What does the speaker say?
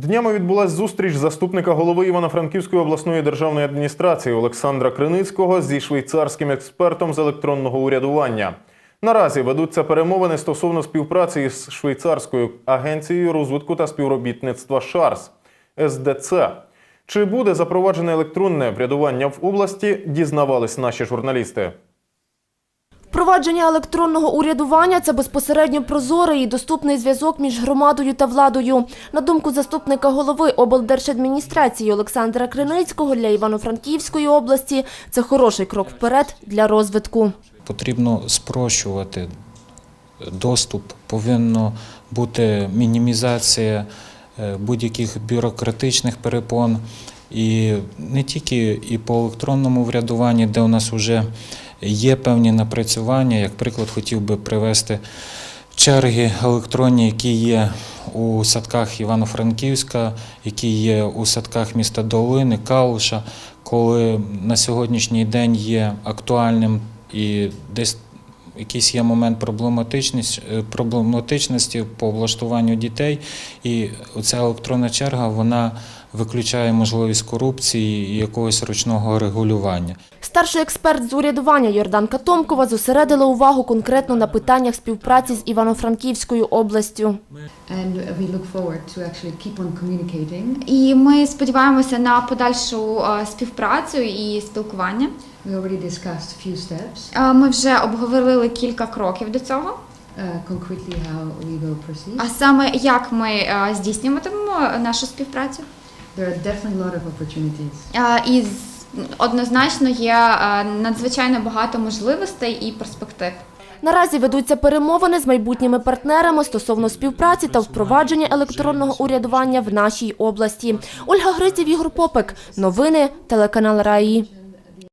Днями відбулася зустріч заступника голови Івано-Франківської обласної державної адміністрації Олександра Криницького зі швейцарським експертом з електронного урядування. Наразі ведуться перемовини стосовно співпраці із швейцарською агенцією розвитку та співробітництва ШАРС СДЦ. Чи буде запроваджене електронне врядування в області, дізнавались наші журналісти. Впровадження електронного урядування це безпосередньо прозорий і доступний зв'язок між громадою та владою. На думку заступника голови облдержадміністрації Олександра Криницького для Івано-Франківської області це хороший крок вперед для розвитку. Потрібно спрощувати доступ, повинна бути мінімізація е, будь-яких бюрократичних перепон. І не тільки і по електронному врядуванні, де у нас вже є певні напрацювання. Як приклад, хотів би привести черги електронні, які є у садках Івано-Франківська, які є у садках міста Долини, Калуша, коли на сьогоднішній день є актуальним і десь якийсь є момент е, проблематичності по влаштуванню дітей, і ця електронна черга вона виключає можливість корупції і якогось ручного регулювання. Старший експерт з урядування Йорданка Томкова зосередила увагу конкретно на питаннях співпраці з Івано-Франківською областю. І ми сподіваємося на подальшу співпрацю і спілкування. Ми вже обговорили кілька кроків до цього. uh. А саме як ми здійснюватимемо нашу співпрацю. There are definitely a lot of opportunities. І однозначно є е, надзвичайно багато можливостей і перспектив. Наразі ведуться перемовини з майбутніми партнерами стосовно співпраці та впровадження електронного урядування в нашій області. Ольга Гриців, Ігор Попик. Новини телеканал Раї.